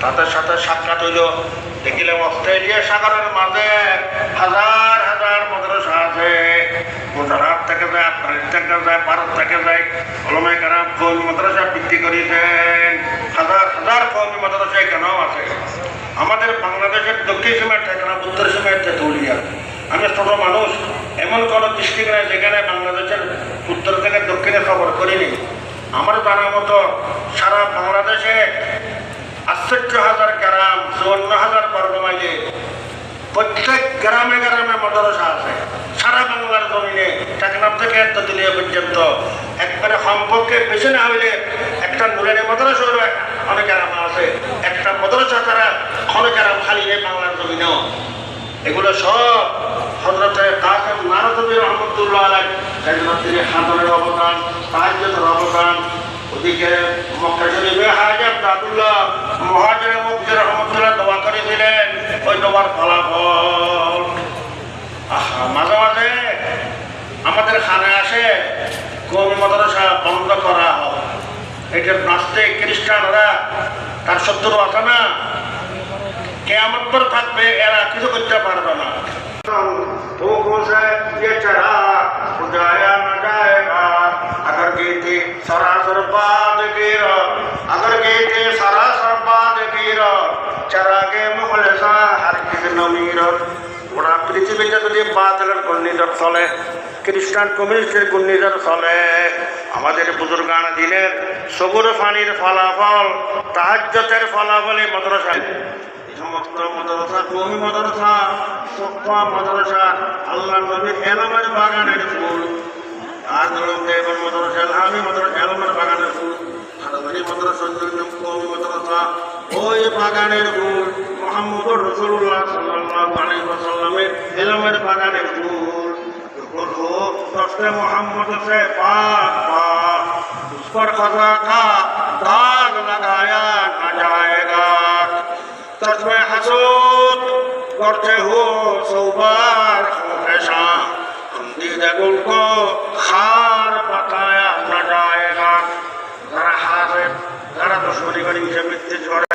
তাদের সাথে সাক্ষাৎ অস্ট্রেলিয়া সাগরের মাঝে হাজার হাজার মাদ্রাসা আছে। মাদ্রাসা বৃদ্ধি হাজার হাজার মাদ্রাসা এখানেও আছে। আমাদের বাংলাদেশের দক্ষিণ সীমার থেকে না উত্তর সীমার তেতুলিয়া। আমি ছোট মানুষ, এমন কোনো ডিস্ট্রিক্ট নেই যেখানে বাংলাদেশের উত্তর থেকে দক্ষিণে খবর করিনি। আমার জানা মতো সারা বাংলাদেশে আটষট্টি হাজার গ্রাম, চুয়ান্ন হাজার বর্গ মাইলে প্রত্যেক গ্রামে গ্রামে মাদ্রাসা আছে। সারা বাংলার জমিনে টেকনাফ থেকে তেতুলিয়া পর্যন্ত একবারে সম্পর্কে বেশি না হইলে একটা নুরানি মাদ্রাসা হলো অনেক গ্রাম আছে। একটা মাদ্রাসা তারা অনেক গ্রাম খালি বাংলার জমিনেও। এগুলো সব সেজন্য তিনি হাতনের অবদান তাহাজের অবদান। ওদিকে দাদুল্লাহ মহাজের মুখে করে দিলেন। ওই দোয়ার ফলাফল। মাঝে মাঝে আমাদের খানে আসে কোন মাদ্রাসা বন্ধ করা হয়। এটা নাস্তিক খ্রিস্টানরা তার শত্রু আছে না। কেমন করে থাকবে, এরা কিছু করতে পারবে না। তো রোজ चढ़ा बुझाया न जाएगा अगर गीते सरासर बाद गिर अगर गीते सरासर बाद गिर चरागे मुखलेसा हर किस नमीर ওরা পৃথিবীতে যদি বাতিলের ঘূর্ণিঝড় চলে খ্রিস্টান কমিউনিস্টের ঘূর্ণিঝড় চলে আমাদের বুজুর্গান দিনের সবুর ফানির ফলাফল তাহাজ্যতের ফলাফলে মাদ্রাসায় সমস্ত মাদ্রাসা কমি মাদ্রাসা সকফা মাদ্রাসা আল্লাহ নবীর এলামের বাগানের ফুল। আর ধরুন দেবন মাদ্রাসা এলামি মাদ্রাসা এলামের বাগানের ফুল। হাটাবাড়ি রসুল্লাহ সাল্লামের এলামের বাগানের ফুল। মোহাম্মদ সে পাক মাকসুদ করতে হো সৌবার পেশা হিন্দি দেখুন কো, হার পাতায় আপনার যারা হার যারা তো শনি গণি হিসাবে